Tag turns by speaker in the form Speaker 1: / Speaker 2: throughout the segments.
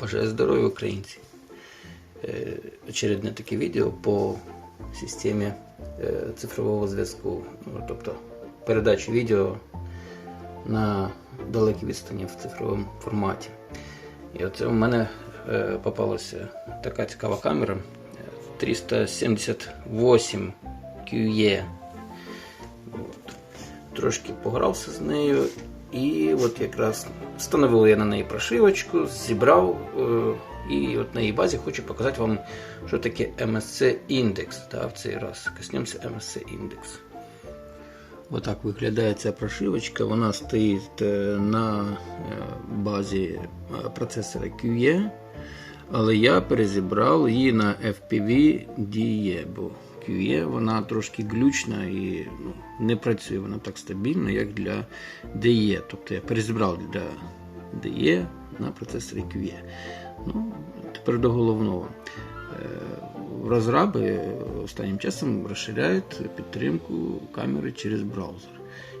Speaker 1: Бажаю здоров'я українці. Е, Очередне таке відео по системі е, цифрового зв'язку, ну, тобто передачі відео на далекій відстані в цифровому форматі. І оце у мене е, попалася така цікава камера е, 378 QE. Трошки погрався з нею, і от якраз встановив я на неї прошивочку, зібрав. е, І от на її базі хочу показати вам, що таке MSC індекс. Да, в цей раз коснемося MSC індекс. Отак виглядає ця прошивочка. Вона стоїть е, на е, базі процесора QE, але я перезібрав її на FPV DE, QE вона трошки глючна і ну, не працює вона так стабільно, як для DE. Тобто я перезібрав для DE на процесорі QE. Ну, тепер до головного. Е, Розраби останнім часом розширяють підтримку камери через браузер.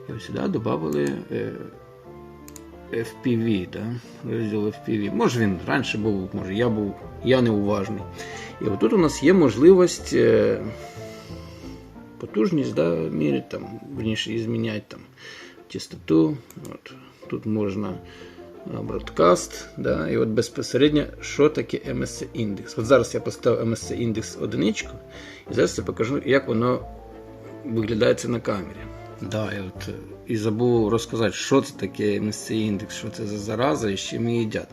Speaker 1: І ось сюди додали е, FPV, да? розділ FPV. Може він раніше був, може я був, я неуважний. І отут у нас є можливість е, потужність да, міряти, там, верніше, і зміняти там, частоту. От. Тут можна бродкаст. Да, і от безпосередньо, що таке MSC індекс. От зараз я поставив MSC індекс одиничку, і зараз я покажу, як воно виглядає це на камері. Да, і, от, е, і забув розказати, що це таке MSC індекс, що це за зараза і з чим її їдять.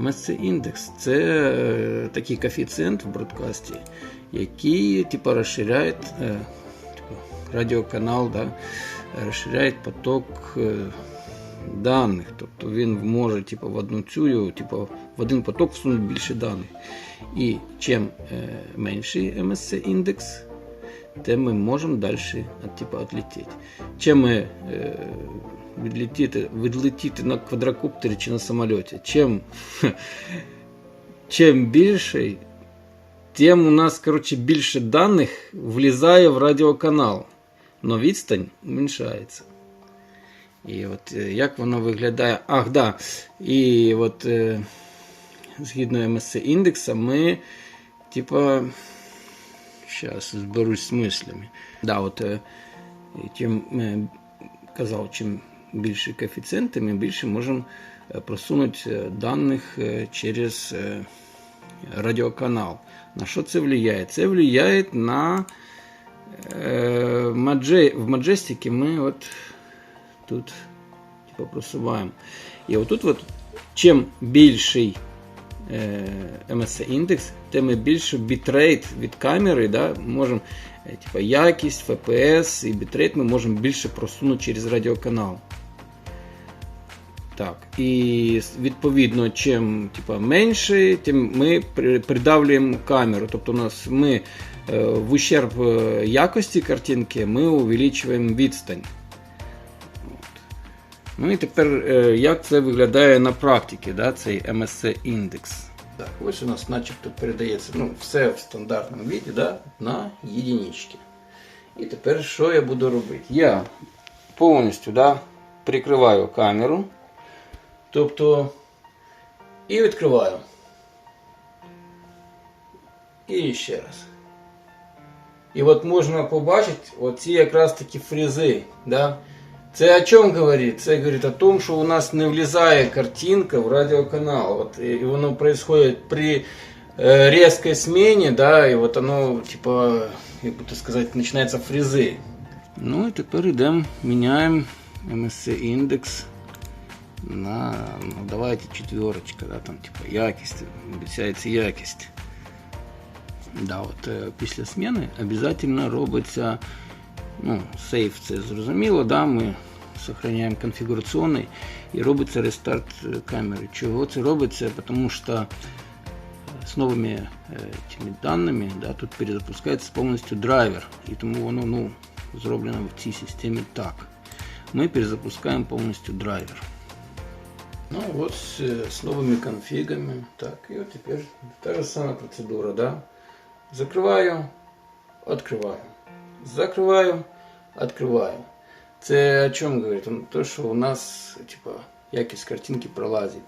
Speaker 1: MSC індекс це е, такий коефіцієнт в бродкасті, який типу, розширяє е, типу, радіоканал, да, розширяє поток. Даних. Тобто він може типу, в одну цю, типу, в один поток всунути більше даних. І чим менший MSC індекс, ми можемо далі типу, відлетіти. Чим ми е, відлетіти, відлетіти на квадрокоптері чи на самольоті, чим, чим більший, тим у нас коротше, більше даних влізає в радіоканал, але відстань уменьшається. І от е, як воно виглядає. Ах, да. І от е, згідно MSC індекса, ми, типа, зараз зберусь з мислями. Да, от, е, чим, е, казав, чим більше коефіцієнти, ми більше можемо е, просунути даних через радіоканал. На що це впливає? Це впливає на в Majestic ми от тут типу, просуваємо. І отут, от, чим більший MSC індекс, тим ми більше бітрейт від камери, да, можемо, е, типу, якість, FPS і бітрейт ми можемо більше просунути через радіоканал. Так, і відповідно, чим типу, менше, тим ми придавлюємо камеру. Тобто у нас ми е, в ущерб е, якості картинки ми увеличуємо відстань. Ну і тепер, е, як це виглядає на практиці, да, цей MSC індекс. Так, ось у нас начебто передається ну, все в стандартному віді да, на єдинички. І тепер що я буду робити? Я повністю да, прикриваю камеру. Тобто і відкриваю. І ще раз. І от можна побачити оці якраз такі фрези. Да? Це о чем говорит? Це говорить о том, що у нас не влізає картинка в радіоканал. От, і воно происходит при э, резкой смене, да, і от оно, типа, як би то сказати, починаються фрези. Ну і тепер йдемо, міняємо MSC індекс на, ну, давайте четверочка, да, там, типа, якість, обіцяється якість. Да, от, е, після зміни обов'язково робиться ну, сейф це зрозуміло, да, ми сохраняємо конфігураційний і робиться рестарт е, камери. Чого це робиться? Тому що з новими е, тими даними да, тут перезапускається повністю драйвер, і тому воно ну, зроблено в цій системі так. Ми перезапускаємо повністю драйвер. Ну от з, з новими конфігами. Так, і от тепер та ж сама процедура, да? Закриваю, відкриваю. Закриваю, відкриваю. Це о чому говорить? Ну, То, що у нас типа, якість картинки пролазить.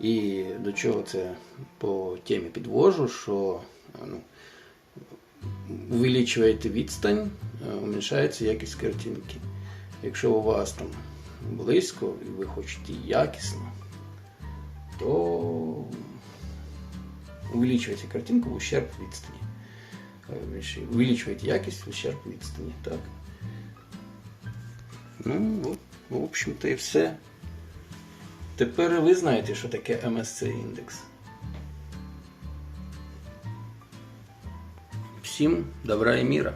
Speaker 1: І до чого це по темі підвожу, що ну, увеличуєте відстань, е, уменьшається якість картинки. Якщо у вас там близько і ви хочете якісно, то увеличивайте картинку в ущерб відстані. Е, якость в ущерб відстані. Так. Ну, в общем-то і все. Тепер ви знаєте, що таке MSC індекс. Всім добра і міра!